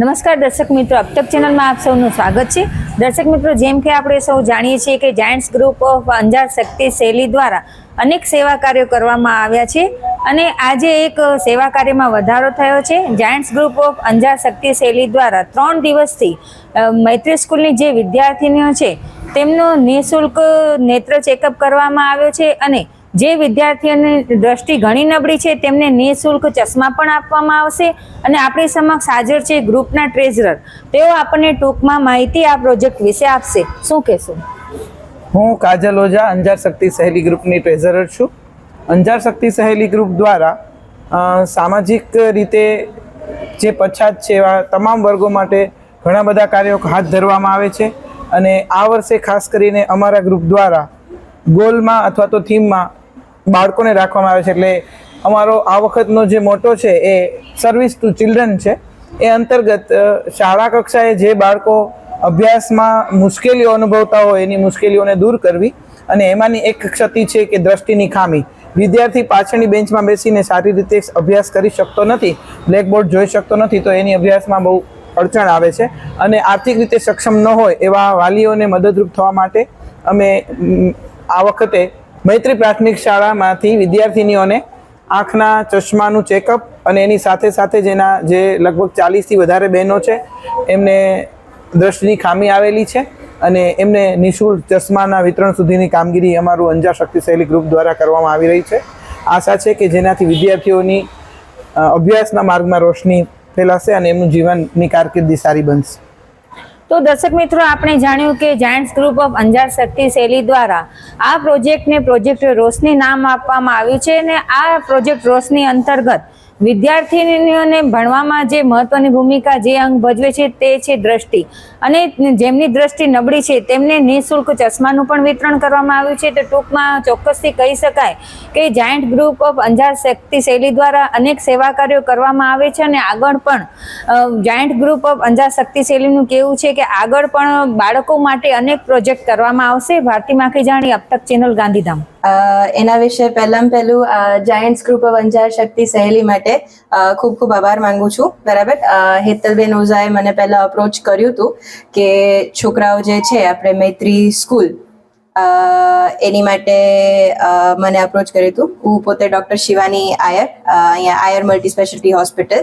નમસ્કાર દર્શક મિત્રો અબતક ચેનલમાં આપ સૌનું સ્વાગત છે. દર્શક મિત્રો, જેમ કે આપણે સૌ જાણીએ છીએ કે giants group of Anjar Shakti Shaili દ્વારા અનેક સેવા કાર્યો કરવામાં આવ્યા છે અને આજે એક સેવા કાર્યમાં વધારો થયો છે. Giants group of Anjar Shakti Shaili દ્વારા ત્રણ દિવસથી મૈત્રી સ્કૂલની જે વિદ્યાર્થીનીઓ છે, તેમનો નિઃશુલ્ક નેત્ર ચેકઅપ કરવામાં આવ્યો છે અને જે વિદ્યાર્થીઓની દ્રષ્ટિ ઘણી નબળી છે, તેમને નિઃશુલ્ક ચશ્મા પણ આપવામાં આવશે અને આપણી સમક્ષ હાજર છે ગ્રુપના ટ્રેઝરર. તેઓ આપણને ટૂંકમાં માહિતી આ પ્રોજેક્ટ વિશે આપશે. શું કહેશો? હું કાજલ ઓઝા, અંજાર શક્તિ સહેલી ગ્રુપની ટ્રેઝરર છું. અંજાર શક્તિ સહેલી ગ્રુપ દ્વારા સામાજિક રીતે જે પછાત છે એવા તમામ વર્ગો માટે ઘણા બધા કાર્યો હાથ ધરવામાં આવે છે. અને આ વર્ષે ખાસ કરીને અમારા ગ્રુપ દ્વારા ગોલમાં અથવા તો થીમમાં બાળકોને રાખવામાં આવે છે એટલે અમારો આ વખતનો જે મોટો છે એ સર્વિસ ટુ ચિલ્ડ્રન છે. એ અંતર્ગત શાળા કક્ષાએ જે બાળકો અભ્યાસમાં મુશ્કેલીઓ અનુભવતા હોય એની મુશ્કેલીઓને દૂર કરવી અને એમાંની એક ક્ષતિ છે કે દ્રષ્ટિની ખામી. વિદ્યાર્થી પાછળની બેન્ચમાં બેસીને સારી રીતે અભ્યાસ કરી શકતો નથી બ્લેકબોર્ડ જોઈ શકતો નથી, તો એની અભ્યાસમાં બહુ અડચણ આવે છે. અને આર્થિક રીતે સક્ષમ ન હોય એવા વાલીઓને મદદરૂપ થવા માટે અમે આ વખતે મૈત્રી પ્રાથમિક શાળામાંથી વિદ્યાર્થિનીઓને આંખના ચશ્માનું ચેકઅપ અને એની સાથે સાથે જેના જે લગભગ ચાલીસથી વધારે બહેનો છે, એમને દ્રષ્ટિની ખામી આવેલી છે અને એમને નિઃશુલ્ક ચશ્માના વિતરણ સુધીની કામગીરી અમારું અંજાર શક્તિશૈલી ગ્રુપ દ્વારા કરવામાં આવી રહી છે. આશા છે કે જેનાથી વિદ્યાર્થીઓની અભ્યાસના માર્ગમાં રોશની ફેલાશે અને એમનું જીવનની કારકિર્દી સારી બનશે. તો દર્શક મિત્રો, આપણે જાણ્યું કે giants group of Anjar Shakti Shaili દ્વારા આ પ્રોજેક્ટને પ્રોજેક્ટ રોશની નામ આપવામાં આવ્યું છે અને આ પ્રોજેક્ટ રોશની અંતર્ગત વિદ્યાર્થીનીઓને ભણવામાં જે મહત્વની ભૂમિકા જે અંગ ભજવે છે તે છે દ્રષ્ટિ. અને જેમની દ્રષ્ટિ નબળી છે તેમને નિઃશુલ્ક ચશ્માનું પણ વિતરણ કરવામાં આવ્યું છે. તો ટૂંકમાં ચોક્કસથી કહી શકાય કે giant group of Anjar Shakti Shaili દ્વારા અનેક સેવા કાર્યો કરવામાં આવે છે અને આગળ પણ giant group of Anjar Shakti શૈલીનું કેવું છે કે આગળ પણ બાળકો માટે અનેક પ્રોજેક્ટ કરવામાં આવશે. ભારતી માખી જાણી અબતક ચેનલ ગાંધીધામ. એના વિશે પહેલાં પહેલું giants group of Anjar Shakti Saheli માટે ખૂબ ખૂબ આભાર માંગુ છું. બરાબર? હેતલબેન ઓઝાએ મને પહેલાં અપ્રોચ કર્યું હતું કે છોકરાઓ જે છે, આપણે મૈત્રી સ્કૂલ એની માટે મને અપ્રોચ કર્યું હતું. હું પોતે ડૉક્ટર શિવાની આયર અહીંયા આયર મલ્ટી સ્પેશિયાલિટી હોસ્પિટલ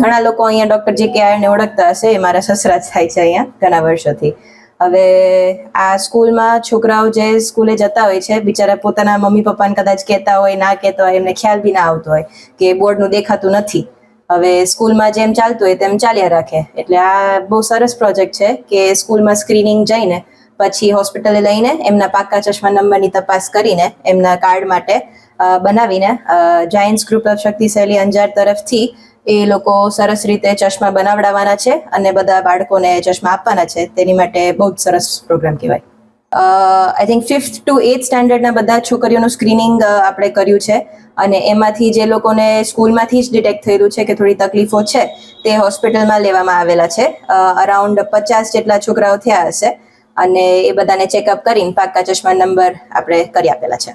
ઘણા લોકો અહીંયા ડૉક્ટર જે કે આયરને ઓળખતા હશે, એ મારા સસરા જ થાય છે અહીંયા, ઘણા વર્ષોથી. હવે આ સ્કૂલમાં છોકરાઓ જે સ્કૂલે જતા હોય છે, બિચારા પોતાના મમ્મી પપ્પાને કદાચ કહેતા હોય, ના કહેતા હોય, એમને ખ્યાલ બી ના આવતો હોય કે બોર્ડનું દેખાતું નથી. હવે સ્કૂલમાં જેમ ચાલતું હોય તેમ ચાલ્યા રાખે. એટલે આ બહુ સરસ પ્રોજેક્ટ છે કે સ્કૂલમાં સ્ક્રીનિંગ જઈને પછી હોસ્પિટલે લઈને એમના પાક્કા ચશ્મા નંબરની તપાસ કરીને એમના કાર્ડ માટે બનાવીને જાયન્ટ્સ ગ્રુપ ઓફ શક્તિશાળી અંજાર તરફથી એ લોકો સરસ રીતે ચશ્મા બનાવડાવવાના છે અને બધા બાળકોને ચશ્મા આપવાના છે. તેની માટે બહુ જ સરસ પ્રોગ્રામ કહેવાય. I think fifth to eighth સ્ટાન્ડર્ડના બધા છોકરીઓનું સ્ક્રીનિંગ આપણે કર્યું છે. અને એમાંથી જે લોકોને સ્કૂલમાંથી જ ડિટેક્ટ થયેલું છે કે થોડી તકલીફો છે, તે હોસ્પિટલમાં લેવામાં આવેલા છે. અરાઉન્ડ પચાસ જેટલા છોકરાઓ થયા હશે. અને એ બધાને ચેકઅપ કરીને પાક્કા ચશ્મા નંબર આપણે કરી આપેલા છે.